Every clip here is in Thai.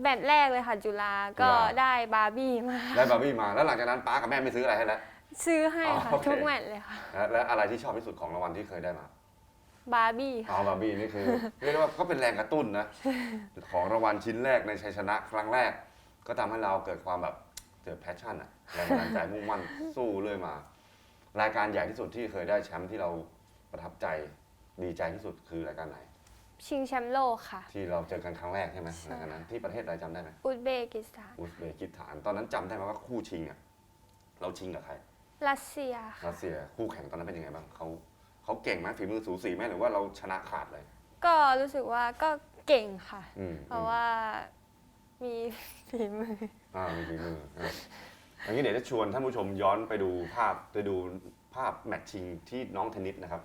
แมตช์แรกเลยค่ะ จุฬาก็จุฬา ได้บาร์บี้มา ได้บาร์บี้มาแล้วหลังจากนั้นป้ากับแม่ไม่ซื้ออะไรให้แล้ว ซื้อให้อ๋อค่ะโอเค ทุกแมตช์เลยค่ะ และและอะไรที่ชอบที่สุดของรางวัลที่เคยได้มาบาร์บี้อ๋ค่ะอบาร์บี้นี่คือ เรียกได้ว่าก็เป็นแรงกระตุ้นนะ ของรางวัลชิ้นแรกในชัยชนะครั้งแรก ก็ทำให้เราเกิดความแบบเกิดแพชชั่นอะแรงบันดาลใจมุ่งมั่นสู้เรื่อยมา รายการใหญ่ที่สุดที่เคยได้แชมป์ที่เราประทับใจดีใจที่สุดคือรายการไหน ชิงแชมป์โลกค่ะ ที่เราเจอกันครั้งแรกใช่ไหมใช่รายการนั้นที่ประเทศอะไรจำได้ไหมอุซเบกิสถานอุซเบกิสถาน ตอนนั้นจำได้ไหมว่าคู่ชิงอะเราชิงกับใครรัสเซียค่ะ รัสเซียคู่แข่งตอนนั้นเป็นยังไงบ้างเขาเขาเก่งไหมฝีมือสูสีไหมหรือว่าเราชนะขาดเลยก็รู้สึกว่าก็เก่งค่ะ อืมเพราะว่ามีฝีมือ อ่ามีฝีมืออะอย่างนี้เดี๋ยวจะชวนท่านผู้ชมย้อนไปดูภาพไปดูภาพแมตช์ชิงที่น้องเทนนิสนะครับ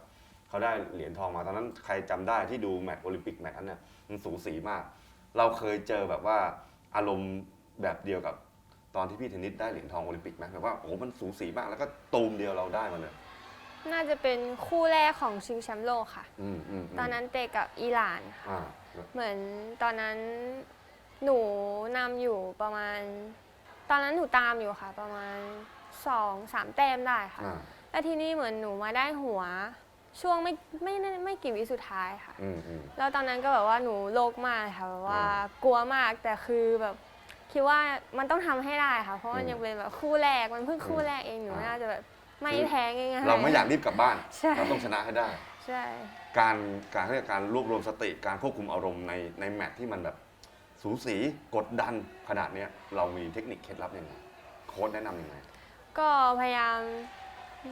เขาได้เหรียญทองมาตอนนั้นใครจำได้ที่ดูแมตช์โอลิมปิกแมตช์นั้นเนี่ยมันสูสีมาก เราเคยเจอแบบว่าอารมณ์แบบเดียวกับตอนที่พี่เทนนิสได้เหรียญทองโอลิมปิกไหมแบบว่าโอ้โหมันสูสีมากแล้วก็ตูมเดียวเราได้มาเลย น่าจะเป็นคู่แรกของชิงแชมป์โลกค่ะอืมอืมมตอนนั้นเตะกับอิหร่านค่ะอ่าเหมือนตอนนั้นหนูนำอยู่ประมาณ ตอนนั้นหนูตามอยู่ค่ะ ประมาณสองสามแต้มได้ค่ะอ่าแล้วทีนี้เหมือนหนูมาได้หัว ช่วงไม่ไม่ไม่ไม่กี่วิสุดท้ายค่ะ อืมอืม แล้วตอนนั้นก็แบบว่าหนูโลกมากค่ะแบบว่าอืมกลัวมากแต่คือแบบคิดว่ามันต้องทำให้ได้ค่ะ เพราะมันอืมยังเป็นแบบคู่แรกมันเพิ่งคู่อืมแรกเองหนูอ่า น่าจะแบบไม่คือแพ้ง่ายๆ เราไม่อยากรีบกลับบ้าน ใช่ เราต้องชนะให้ได้ ใช่ การการเรียกการรวบรวมสติการควบคุมอารมณ์ในในแมตช์ที่มันแบบสูสีกดดันขนาดเนี้ยเรามีเทคนิคเคล็ดลับยังไงโค้ดแนะนำยังไง ก็พยายาม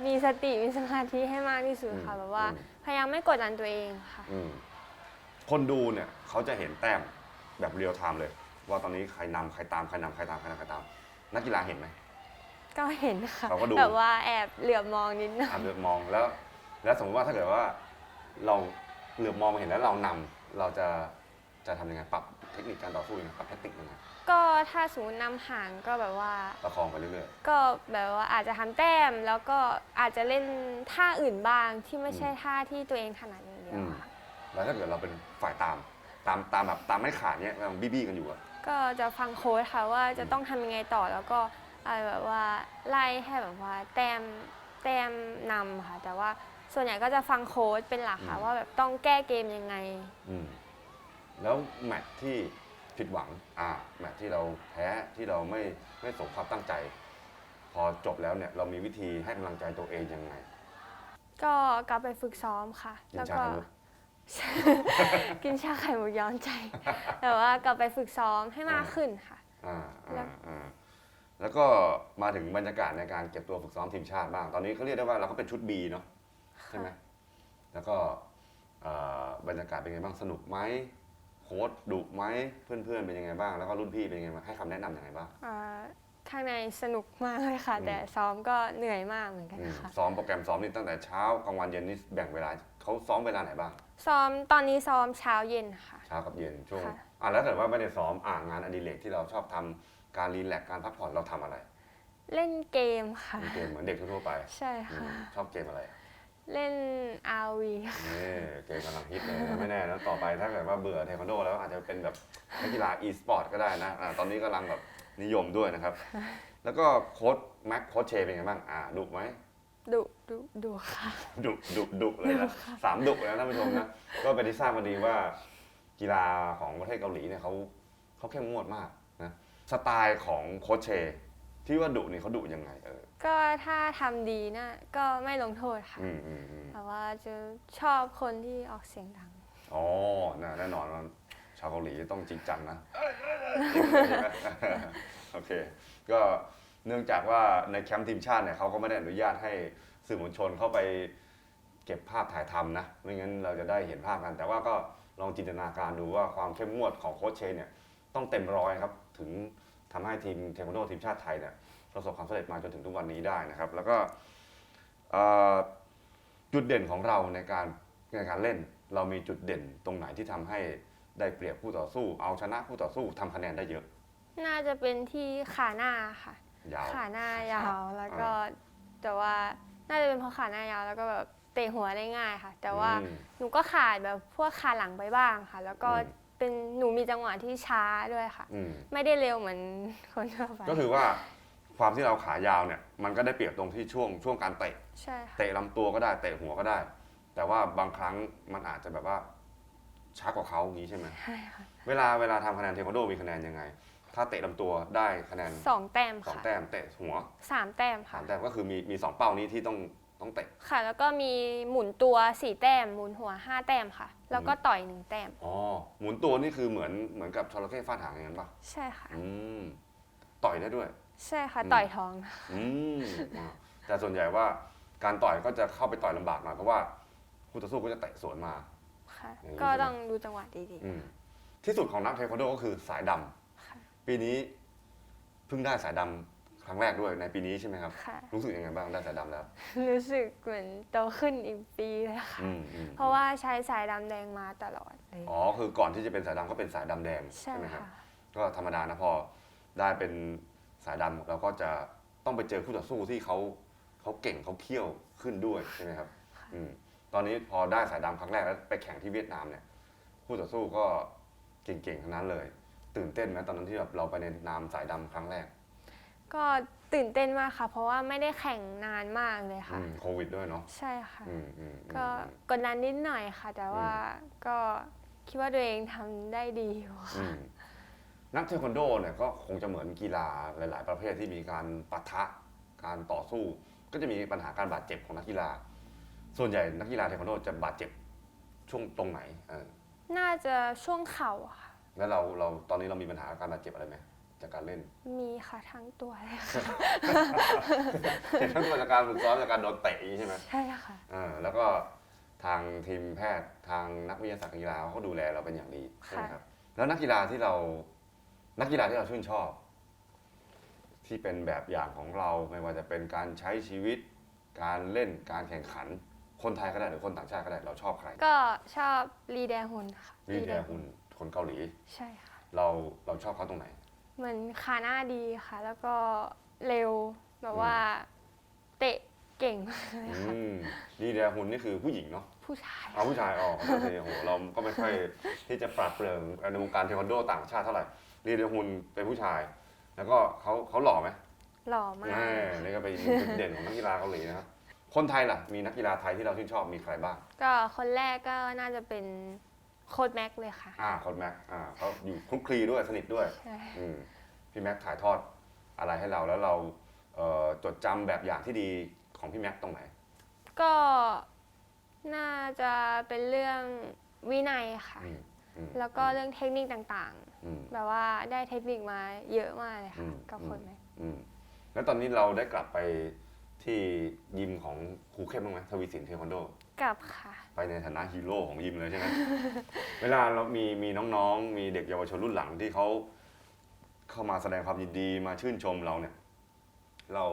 มีสติมีสมาธิให้มากที่สุดค่ะอืมแบบว่า อืม พยายามไม่กดดันตัวเองค่ะ อืมคนดูเนี่ยเขาจะเห็นแต้มแบบเรียลไทม์เลย ว่าตอนนี้ใครนำใครตามใครนำใครตามใครนำใครตาม นักกีฬาเห็นไหม ก็เห็นค่ะเราก็ดู แบบว่าแอบเหลือบมองนิดหน่อยอ่านเลือกมองแล้ว แล้วสมมติว่าถ้าเกิดว่าเราเหลือบมองมาเห็นแล้วเรานำเราจะจะทำยังไงปรับเทคนิคการต่อสู้ยังไงปรับแทคติกยังไง ก็ถ้าสมมตินำห่างก็แบบว่า ประคองไปเรื่อยก็แบบว่าอาจจะทำแต้ม แล้วก็อาจจะเล่นท่าอื่นบ้างที่ไม่ใช่ท่าที่ตัวเองถนัดอย่างเดียวค่ะๆแล้วถ้าเกิดเราเป็นฝ่ายตาม ตามตามแบบตามไม่ขาดเนี้ยเราบี้ๆกันอยู่อะก็จะฟังโค้ชค่ะว่าจะต้องทำยังไงต่อแล้วก็อะไรแบบว่าไล่ให้แบบว่าแต้มแต้มนำค่ะ แต่ว่าส่วนใหญ่ก็จะฟังโค้ชเป็นหลักค่ะว่าแบบต้องแก้เกมยังไง อืมแล้วแมตช์ที่ ผิดหวังอ่าแมตช์ที่เราแพ้ที่เราไม่ไม่สมความตั้งใจ พอจบแล้วเนี่ยเรามีวิธีให้กำลังใจตัวเองยังไง ก็กลับไปฝึกซ้อมค่ะ กินแล้วชาก็ ไข่มุก กินชาไข่มุกย้อนใจ แต่ว่ากลับไปฝึกซ้อมให้มากขึ้นค่ะ อ่าแล้อ่าวอ่าแล้วก็มาถึงบรรยากาศในการเก็บตัวฝึกซ้อมทีมชาติบ้าง ตอนนี้เขาเรียกได้ว่าเราก็เป็นชุด B เนาะใช่ไหมแล้วก็เอ่อบรรยากาศเป็นไงบ้างสนุกไหม โค้ดดุไหมเพื่อนๆเป็นยังไงบ้าง แล้วก็รุ่นพี่เป็นยังไงบ้างให้คำแนะนำยังไงบ้างอ่าข้างในสนุกมากเลยค่ะอืมแต่ซ้อมก็เหนื่อยมากเหมือนกันอืมค่ะ ซ้อมโปรแกรมซ้อมนี่ตั้งแต่เช้ากลางวันเย็นนี่แบ่งเวลาเขาซ้อมเวลาไหนบ้างซ้อมตอนนี้ซ้อมเช้าเย็นค่ะ เช้ากับเย็นช่วงค่ะ อะแล้วถ้าเกิดว่าไม่ได้ซ้อมอ่างานอดิเรกที่เราชอบทำการรีแลกซ์การพักผ่อนเราทำอะไรเล่นเกมค่ะ มีเกมเหมือนเด็กทั่วๆไปใช่อืค่ะ มชอบเกมอะไร เล่น RV ค่ะนี่เกมกำลังฮิตเลยนะไม่แน่นะต่อไปถ้าเกิดว่าเบื่อเทควันโดแล้วอาจจะเป็นแบบนักกีฬา e-sport ก็ได้นะอ่าตอนนี้กำลังแบบนิยมด้วยนะครับ แล้วก็โค้ชแม็กโค้ชเชเป็นไงบ้างอ่าดุไหมดุดุดุค่ะ ดุดุดุเลยนะสามดุเลยนะท่านผู้ชมนะก็เป็นที่ทราบมาดีว่ากีฬาของประเทศเกาหลีเนี่ยเขาเขาเข้มงวดมากนะสไตล์ของโค้ชเช ที่ว่าดุนี่เขาดุยังไงเออก็ถ้าทำดีนะก็ไม่ลงโทษค่ะ อืมอืมอืมแต่ว่าจะชอบคนที่ออกเสียงดัง อ๋อน่ะแน่นอนว่าชาวเกาหลีต้องจริงจังนะโอเค ก็เนื่องจากว่าในแคมป์ทีมชาติเนี่ยเขาก็ไม่ได้อนุญาตให้สื่อมวลชนเข้าไปเก็บภาพถ่ายทำนะ ไม่งั้นเราจะได้เห็นภาพกัน แต่ว่าก็ลองจินตนาการดูว่าความเข้มงวดของโค้ชเชนเนี่ยต้องเต็มร้อยครับ ถึง ทำให้ทีมเทควันโดทีมชาติไทยเนี่ยประสบความสำเร็จมาจนถึงทุกวันนี้ได้นะครับ แล้วก็เอ่อจุดเด่นของเราในการในการเล่น เรามีจุดเด่นตรงไหนที่ทำให้ได้เปรียบคู่ต่อสู้ เอาชนะคู่ต่อสู้ทำคะแนนได้เยอะ น่าจะเป็นที่ขาหน้าค่ะยาวขาหน้ายาวแล้วก็แต่ว่าน่าจะเป็นเพราะขาหน้ายาวแล้วก็แบบเตะหัวได้ง่ายค่ะ แต่ว่าอืมหนูก็ขาดแบบพวกขาหลังไปบ้างค่ะ แล้วก็อืม เป็นหนูมีจังหวะที่ช้าด้วยค่ะ อืมไม่ได้เร็วเหมือนคนทั่วไปก็คือว่าความที่เราขายาวเนี่ย มันก็ได้เปรียบตรงที่ช่วงช่วงการเตะ ใช่ค่ะเตะลำตัวก็ได้เตะหัวก็ได้ แต่ว่าบางครั้งมันอาจจะแบบว่าช้ากว่าเขาอย่างนี้ใช่ไหมใช่ค่ะเวลาเวลาทำคะแนนเทควันโดมีคะแนนยังไง ถ้าเตะลำตัวได้คะแนนสองแต้มสองค่ะแต้มเตะหัวสามแต้มสาค่ะ มแต้มก็คือมีมีสองเป้านี้ที่ต้อง ต้องเตะ ค่ะ แล้วก็มีหมุนตัวสี่แต้ม หมุนหัวห้าแต้มค่ะ แล้วก็ต่อยหนึ่งแต้ม อ๋อ หมุนตัวนี่คือเหมือนเหมือนกับจระเข้ฟาดหางอย่างนั้นปะใช่ค่ะ อืม ต่อยได้ด้วย ใช่ค่ะอืมต่อยท้อง อืมอ่าแต่ส่วนใหญ่ว่าการต่อยก็จะเข้าไปต่อยลำบากหน่อยเพราะว่าคู่ต่อสู้ก็จะเตะสวนมา ค่ะ อย่างนี้ก็ใช่ไหม ต้องดูจังหวะดีอืมที่สุดของนักเทควันโดก็คือสายดำค่ะ ปีนี้เพิ่งได้สายดำ ครั้งแรกด้วยในปีนี้ใช่ไหมครับๆค่ะ รู้สึกยังไงบ้างได้สายดำแล้ว รู้สึกเหมือนโตขึ้นอีกปีเลยค่ะ อืมอืมเพราะว่าใช้สายดำแดงมาตลอดเลย อ๋อคือก่อนที่จะเป็นสายดำก็เป็นสายดำแดงใช่ไหมครับ ค่ะ ก็ธรรมดานะพอได้เป็นสายดำเราก็จะต้องไปเจอคู่ต่อสู้ที่เขาเขาเก่งเขาเขี้ยวขึ้นด้วยใช่ไหมครับอืมตอนนี้พอได้สายดำครั้งแรกแล้วไปแข่งที่เวียดนามเนี่ยคู่ต่อสู้ก็เก่งๆทั้งนั้นเลย ตื่นเต้นไหมตอนนั้นที่แบบเราไปในนามสายดำครั้งแรก ก็ตื่นเต้นมากค่ะ เพราะว่าไม่ได้แข่งนานมากเลยอืค่ะมโควิดด้วยเนาะใช่ค่ะ อืมอืมอืม ก็อืมกดดันนิดหน่อยค่ะ แต่ว่าก็คิดว่าตัวเองทำได้ดีอยู่อืค่ะมนักเทควันโดเนี่ยก็คงจะเหมือนกีฬาหลาย ๆ ประเภทที่มีการปะทะการต่อสู้ ก็จะมีปัญหาการบาดเจ็บของนักกีฬา ส่วนใหญ่นักกีฬาเทควันโดจะบาดเจ็บช่วงตรงไหนเออน่าจะช่วงเข่าอะค่ะ แล้วเราเราตอนนี้เรามีปัญหาการบาดเจ็บอะไรไหม จากการเล่น มีค่ะทั้งตัวเลยค่ะทั้งตัวจากการฝึกซ้อมจากการโดนเตะอย่างนี้ใช่ไหมใช่ค่ะเออแล้วก็ทางทีมแพทย์ทางนักวิทยาศาสตร์การกีฬาเขาก็ดูแลเราเป็นอย่างดีใช่ไหมครับ แล้วนักกีฬาที่เรา นักกีฬาที่เราชื่นชอบ ที่เป็นแบบอย่างของเราไม่ว่าจะเป็นการใช้ชีวิต การเล่นการแข่งขัน คนไทยก็ได้หรือคนต่างชาติก็ได้เราชอบใครก็ชอบลีแดฮุนค่ะ ลีแดฮุนคนเกาหลี ใช่ค่ะ เราเราชอบเขาตรงไหน เหมือนขาหน้าดีค่ะ แล้วก็เร็วแบบว่า เตะเก่งมากเลยค่ะอืมลีแดฮุนนี่คือผู้หญิงเนาะผู้ชายเอาผู้ชายออกโอเคโอ้โหเราก็ไม่ค่อยที่จะปรับเปลืองในวงการเทควันโดต่างชาติเท่าไหร่ลีเดฮุนเป็นผู้ชาย แล้วก็เขาเขาหล่อไหมหล่อมากแน่นี่ก็เป็นจุดเด่นของนักกีฬาเกาหลีนะครับคนไทยล่ะมีนักกีฬาไทยที่เราชื่นชอบมีใครบ้าง ก็คนแรกก็น่าจะเป็น โค้ดแม็กเลยค่ะ อ่าคนแม็กอ่าเขาอยู่คลุกคลีด้วยสนิทด้วยใช่ อืมพี่แม็กถ่ายทอดอะไรให้เราแล้วเราเอ่อจดจำแบบอย่างที่ดีของพี่แม็กตรงไหน ก็น่าจะเป็นเรื่องวินัยค่ะ อืมอืมแล้วก็เรื่องเทคนิคต่างอืม ๆ แบบว่าได้เทคนิคมาเยอะมากเลยอืค่ะม กับโค้ดแม็กอืมแล้วตอนนี้เราได้กลับไปที่ยิมของครูเข้มบ้างไหมทวีสินเทควันโดกับค่ะ ไปในฐานะฮีโร่ของยิมเลยใช่ไหม เวลาเรามีมีน้องๆ มีเด็กเยาวชนรุ่นหลังที่เขาเข้ามาแสดงความยินดีมาชื่นชมเราเนี่ย เรา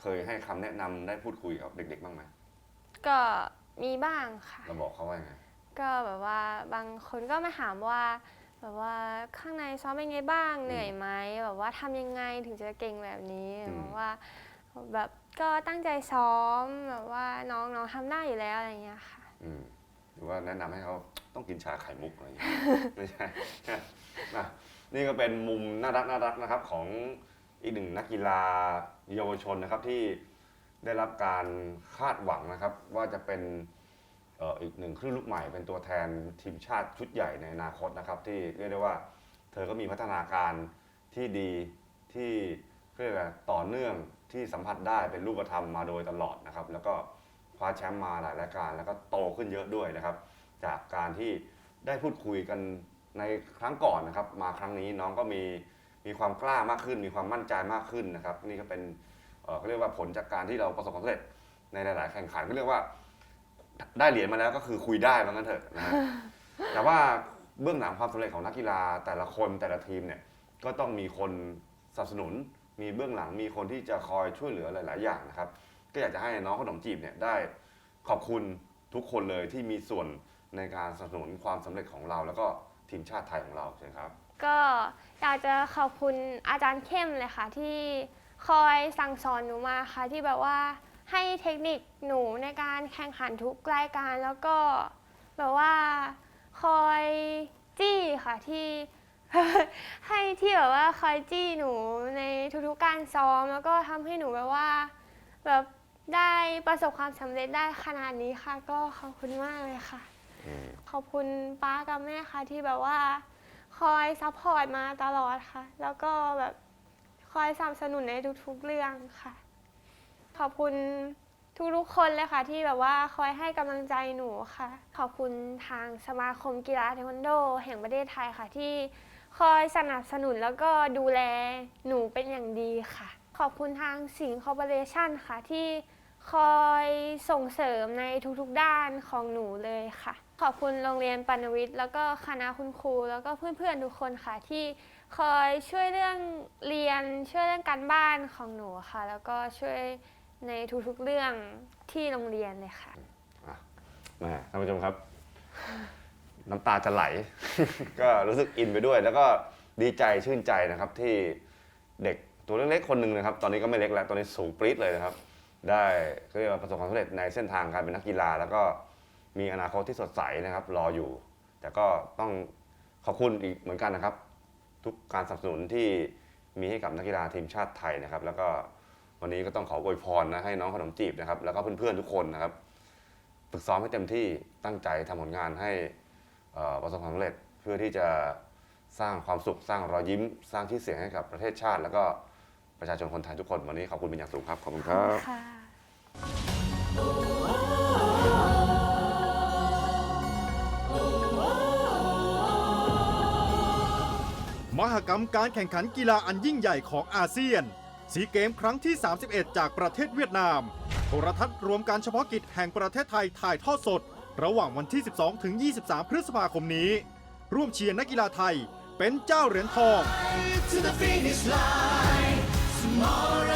เคยให้คำแนะนำได้พูดคุยกับเด็กๆบ้างไหมก็มีบ้างค่ะ เราบอกเขาว่ายังไง ก็แบบว่าบางคนก็มาถามว่า แบบว่าข้างในซ้อมเป็นไงบ้างเหนื่อยไหมแบบว่าทำยังไงถึงจะเก่งแบบนี้อืม แบบว่าแบบก็ตั้งใจซ้อมแบบว่าน้องน้องทำได้อยู่แล้วอะไรอย่างเงี้ยค่ะ อืมหรือว่าแนะนำให้เขาต้องกินชาไข่มุกอะไรอย่างเงี้ย ไม่ใช่นะนี่ก็เป็นมุมน่ารักน่ารักนะครับของอีกหนึ่งนักกีฬาเยาวชนนะครับที่ได้รับการคาดหวังนะครับ ว่าจะเป็นเอ่ออีกหนึ่งคลื่นลูกใหม่เป็นตัวแทนทีมชาติชุดใหญ่ในอนาคตนะครับ ที่เรียกได้ว่าเธอก็มีพัฒนาการที่ดีที่เรียกอะไรต่อเนื่องที่สัมผัสได้เป็นรูปธรรมมาโดยตลอดนะครับ แล้วก็ คว้าแชมป์มาหลายรายการแล้วก็โตขึ้นเยอะด้วยนะครับ จากการที่ได้พูดคุยกันในครั้งก่อนนะครับ มาครั้งนี้น้องก็มีมีความกล้ามากขึ้น มีความมั่นใจมากขึ้นนะครับ นี่ก็เป็นเอ่อเขาเรียกว่าผลจากการที่เราประสบความสำเร็จในหลาย ๆ แข่งขันก็เรียกว่า ได้เหรียญมาแล้วก็คือคุยได้ว่างั้นเถอะนะฮะ แต่ว่าเบื้องหลังความสำเร็จของนักกีฬาแต่ละคนแต่ละทีมเนี่ยก็ต้องมีคนสนับสนุน มีเบื้องหลังมีคนที่จะคอยช่วยเหลือหลาย ๆ อย่างนะครับ ก็อยากจะให้น้องขนมจีบเนี่ยได้ขอบคุณทุกคนเลยที่มีส่วนในการสนับสนุนความสำเร็จของเรา แล้วก็ทีมชาติไทยของเราใช่ไหมครับ ก็อยากจะขอบคุณอาจารย์เข้มเลยค่ะ ที่คอยสั่งสอนหนูมาค่ะ ที่แบบว่าให้เทคนิคหนูในการแข่งขันทุกรายการ แล้วก็แบบว่าคอยจี้ค่ะที่ ให้ที่แบบว่าคอยจี้หนูในทุกๆการซ้อม แล้วก็ทำให้หนูแบบว่าแบบ ได้ประสบความสำเร็จได้ขนาดนี้ค่ะ ก็ขอบคุณมากเลยค่ะ อืมขอบคุณป้ากับแม่ค่ะที่แบบว่า คอยซัพพอร์ตมาตลอดค่ะ แล้วก็แบบคอยสนับสนุนในทุกๆเรื่องค่ะ ขอบคุณทุกๆคนเลยค่ะ ที่แบบว่าคอยให้กำลังใจหนูค่ะ ขอบคุณทางสมาคมกีฬาเทควันโด แห่งประเทศไทยค่ะที่คอยสนับสนุนแล้วก็ดูแลหนูเป็นอย่างดีค่ะ ขอบคุณทางสิงห์คอร์ปอเรชั่นค่ะที่ คอยส่งเสริมในทุกๆด้านของหนูเลยค่ะ ขอบคุณโรงเรียนปัณวิทย์ แล้วก็คณะคุณครู แล้วก็เพื่อนๆทุกคนค่ะ ที่คอยช่วยเรื่องเรียนช่วยเรื่องการบ้านของหนูค่ะ แล้วก็ช่วยในทุกๆเรื่องที่โรงเรียนเลยค่ะแม่ท่านผู้ชมครับ น้ำตาจะไหล ก็รู้สึกอินไปด้วย แล้วก็ดีใจชื่นใจนะครับที่เด็กตัวเล็กๆคนหนึ่งนะครับ ตอนนี้ก็ไม่เล็กแล้ว ตอนนี้สูงปรี๊ดเลยนะครับ ได้เรียกว่าประสบความสำเร็จในเส้นทางการเป็นนักกีฬา แล้วก็มีอนาคตที่สดใสนะครับ รออยู่ แต่ก็ต้องขอบคุณอีกเหมือนกันนะครับ ทุกการสนับสนุนที่มีให้กับนักกีฬาทีมชาติไทยนะครับ แล้วก็วันนี้ก็ต้องขออวยพรนะให้น้องขนมจีบนะครับ แล้วก็เพื่อนๆทุกคนนะครับฝึกซ้อมให้เต็มที่ตั้งใจทำผลงานให้อประสบความสำเร็จเพื่อที่จะสร้างความสุขสร้างรอยยิ้ม สร้างชื่อเสียงให้กับประเทศชาติ แล้วก็ ประชาชนคนไทยทุกคนวันนี้ขอบคุณเป็นอย่างสูงครับขอบคุณครับ ค่ะ มหกรรมการแข่งขันกีฬาอันยิ่งใหญ่ของอาเซียน สีเกมครั้งที่ 31 จากประเทศเวียดนาม โทรทัศน์รวมการเฉพาะกิจแห่งประเทศไทยถ่ายทอดสด ระหว่างวันที่ 12 ถึง 23 พฤษภาคมนี้ ร่วมเชียร์นักกีฬาไทยเป็นเจ้าเหรียญทอง to the finish line. tomorrow.